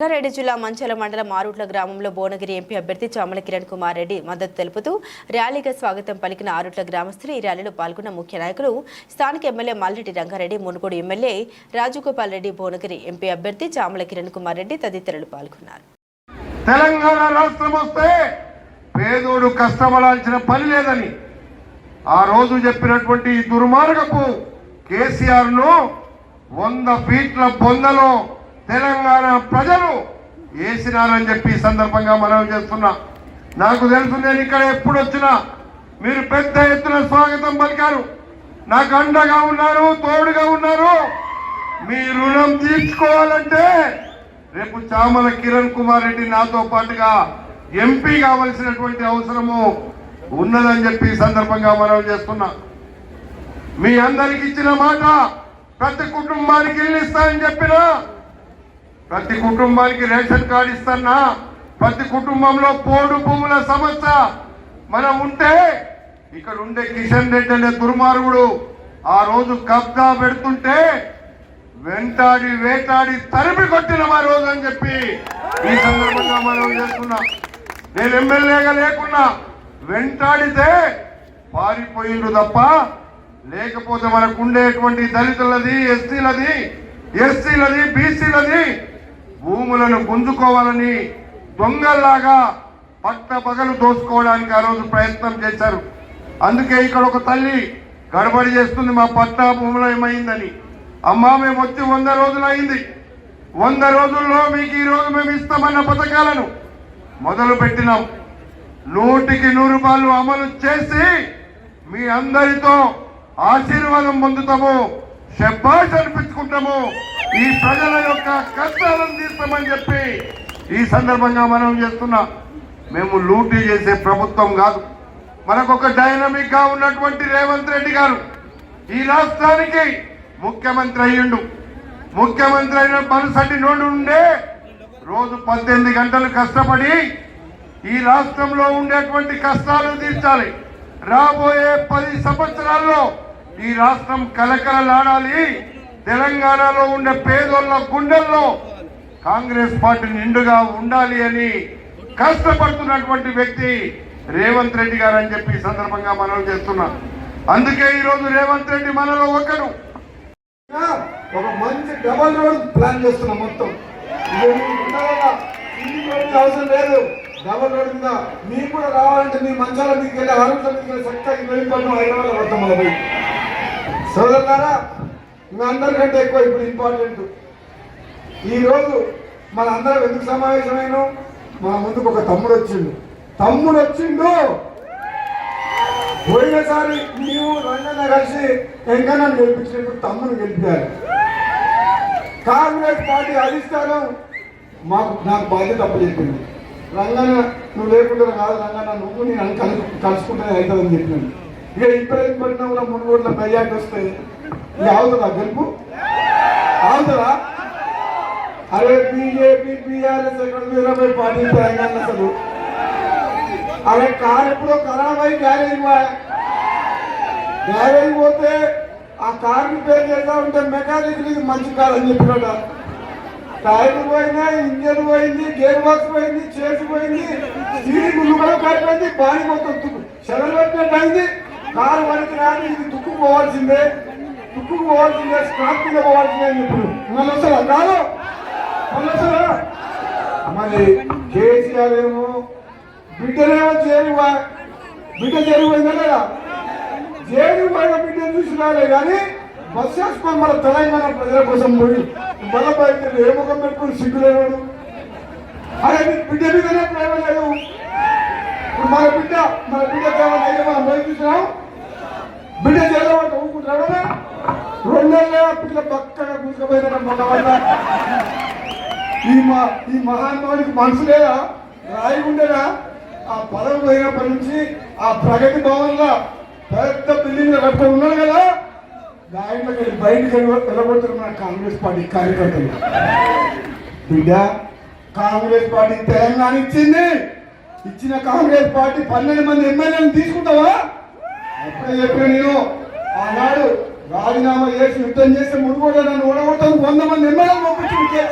రంగారెడ్డి జిల్లా మంచాల మండలం ఆరుట్ల గ్రామంలో భువనగిరి ఎంపీ అభ్యర్థి చామల కిరణ్ కుమార్ రెడ్డి మద్దతు తెలుపుతూ ర్యాలీగా స్వాగతం పలికిన ఆరుట్ల గ్రామస్తులు ఈ ర్యాలీలో పాల్గొన్న ముఖ్య నాయకులు స్థానిక MLA Malreddy Rangareddy Munugode MLA Rajagopal Reddy Bhuvanagiri MP అభ్యర్థి చామల కిరణ్ కుమార్ రెడ్డి తదితరులు పాల్గొన్నారు. తెలంగాణ రాష్ట్రం వస్తే పేదోడు కష్టపడాల్సిన పని లేదని ఆ రోజు చెప్పినటువంటి దుర్మార్గపు కేసీఆర్ను వంద ఫీట్ల బొందలో తెలంగాణ ప్రజలు వేసినారని చెప్పి సందర్భంగా మనం చేస్తున్నా. నాకు తెలుసు నేను ఇక్కడ ఎప్పుడు వచ్చినా మీరు పెద్ద ఎత్తున స్వాగతం పలికారు. నాకు అండగా ఉన్నారు తోడుగా ఉన్నారు. మీ రుణం తీర్చుకోవాలంటే రేపు చామల కిరణ్ కుమార్ రెడ్డి నాతో పాటుగా ఎంపీ కావలసినటువంటి అవసరము ఉన్నదని చెప్పి సందర్భంగా మనం చేస్తున్నా. మీ అందరికి ఇచ్చిన మాట ప్రతి కుటుంబానికి ఇల్లు ఇస్తానని చెప్పినా ప్రతి కుటుంబానికి రేషన్ కార్డు ఇస్తున్నా. ప్రతి కుటుంబంలో పోడు భూముల సమస్య మనం ఉంటే ఇక్కడ ఉండే కిషన్ రెడ్డి అనే దుర్మార్గుడు ఆ రోజు కబ్జా పెడుతుంటే వెంటాడి వేటాడి తరిమి కొట్టిన మా రోజు అని చెప్పి ఈ సందర్భంగా మనం చేస్తున్నా. నేను ఎమ్మెల్యేగా లేకున్నా వెంటాడితే పారిపోయిండు తప్ప లేకపోతే మనకు ఉండేటువంటి దళితులది ఎస్సీలది ఎస్సీలది బీసీలది భూములను గుంజుకోవాలని దొంగల్లాగా పట్ట పగలు దోసుకోవడానికి ఆ రోజు ప్రయత్నం చేశారు. అందుకే ఇక్కడ ఒక తల్లి గడబడి చేస్తుంది మా పట్టా భూములు ఏమైందని? అమ్మా మేము వచ్చి వంద రోజులు అయింది. వంద రోజుల్లో మీకు ఈ రోజు మేము ఇస్తామన్న పథకాలను మొదలు పెట్టినాం. నూటికి నూరు రూపాయలు అమలు చేసి మీ అందరితో ఆశీర్వాదం పొందుతాము. శబ్బాష్ అనిపించుకుంటాము. ఈ ప్రజల యొక్క కష్టాలను తీస్తామని చెప్పి ఈ సందర్భంగా మనం చేస్తున్నా మేము లూటీ చేసే ప్రభుత్వం కాదు. మనకు ఒక డైనమిక్గా ఉన్నటువంటి రేవంత్ రెడ్డి గారు ఈ రాష్ట్రానికి ముఖ్యమంత్రి అయ్యిండు. ముఖ్యమంత్రి అయిన పలుసటి నోడు ఉండే రోజు పద్దెనిమిది గంటలు కష్టపడి ఈ రాష్ట్రంలో ఉండేటువంటి కష్టాలు తీర్చాలి. రాబోయే పది సంవత్సరాల్లో ఈ రాష్ట్రం కలకలలాడాలి. తెలంగాణలో ఉండే పేదోళ్ళ గుండెల్లో కాంగ్రెస్ పార్టీ నిండుగా ఉండాలి అని కష్టపడుతున్నటువంటి వ్యక్తి రేవంత్ రెడ్డి గారు అని చెప్పి సందర్భంగా మనవి చేస్తున్నారు అందుకే ఈ రోజు రేవంత్ రెడ్డి మనలో ఒకడు ఒక మంచి డబల్ రోడ్ ప్లాన్ చేస్తున్నాం మొత్తం. అవసరం లేదు. డబల్ రోడ్ మీద మీకు కూడా రావాలంటే మీ మంచాల మీకు వెళ్ళి ఆరోగ్యం మీకు వెళ్ళి చక్కగా వెళ్ళిపోవడం హైదరాబాద్ పడతాం సోదరులారా మీ అందరికంటే ఎక్కువ ఇప్పుడు ఇంపార్టెంట్ ఈ రోజు మన అందరం ఎందుకు సమావేశమైన? మా ముందుకు ఒక తమ్ముడు వచ్చిండు. తమ్ముడు వచ్చిండు! పోయినసారి నీవు రంగన్న కలిసి వెంకన్న గెలిపించినప్పుడు తమ్ముడు గెలిపారు కాంగ్రెస్ పార్టీ అధిష్టానం మాకు నాకు బాధ్యత అప్పచెప్పింది. రంగన్న నువ్వు లేకుండా కాదు రంగన్న నువ్వు నేను కలు కలుసుకుంటే అవుతుందని చెప్పింది ఇక ఇప్పుడు పడినా కూడా మూడు కోట్ల మెజార్టీ వస్తే ఇక అవుతుందా గెలుపు? అవుతుందా అరే బీజేపీ బీఆర్ఎస్ ఎక్కడ ఇరవై పార్టీ రంగన్న అసలు. అరే కారు ఎప్పుడో ఖరాబ్ అయి గ్యారేజ్ గ్యారేజ్ పోతే ఆ కార్ రిపేర్ చేస్తా ఉంటే మెకానిక్ ఇది మంచి కార్ అని చెప్పినట. టైర్ పోయినా ఇంజన్ పోయింది గేర్ బాక్స్ పోయింది చేసి పోయింది స్టీరింగ్ కూడా కూడా అయింది బాడీ మొత్తం తుక్కు పెట్టినట్టు అయింది. కారు వరకు రాని ఇది దుక్కు పోవాల్సిందే తుక్కు పోవాల్సిందే స్క్రాప్ కింద పోవాల్సిందే అని చెప్పారు మళ్ళీ వస్తారా కాదు. మళ్ళీ వస్తారా మరి కేసీఆర్ ఏమో బిడ్డలేమో చేరువా బిడ్డ చేరువైందా లేదా? చేరువైన బిడ్డను చూసినారే కానీ బస్ వేసుకొని మన తెలంగాణ ప్రజల కోసం పోయి మన బయట ఏ ముఖం పెట్టుకుని సిగ్గులేవాడు అరే బిడ్డ మీదనే ప్రేమ లేదు. మన బిడ్డ మన బిడ్డ ప్రేమ లేదు. మనం బయట చూసినాం. బిడ్డ చేరవాడు ఊరుకుంటాడా రెండేళ్ళ పిల్ల పక్కగా కూర్చోపోయిన మొన్న వల్ల. ఈ మా ఈ మహాత్మానికి మనసు లేదా రాయి ఉండేనా? ఆ పదవి పోయినప్పటి నుంచి ఆ ప్రగతి భవన్లో పెద్ద బిల్డింగ్ కట్టుకొని ఉన్నాడు కదా? దాంట్లోకి వెళ్ళి బయటకు వెళ్ళి కాంగ్రెస్ పార్టీ కార్యకర్తలు. బిడ్డ కాంగ్రెస్ పార్టీ తెలంగాణ ఇచ్చింది. ఇచ్చిన కాంగ్రెస్ పార్టీ పన్నెండు మంది ఎమ్మెల్యేలు తీసుకుంటావా? అప్పుడే చెప్పిన నేను ఆనాడు రాజీనామా చేసి యుద్ధం చేస్తే మునుగోడు నన్ను ఓడగొడతాను వంద మంది ఎమ్మెల్యేలు పంపించి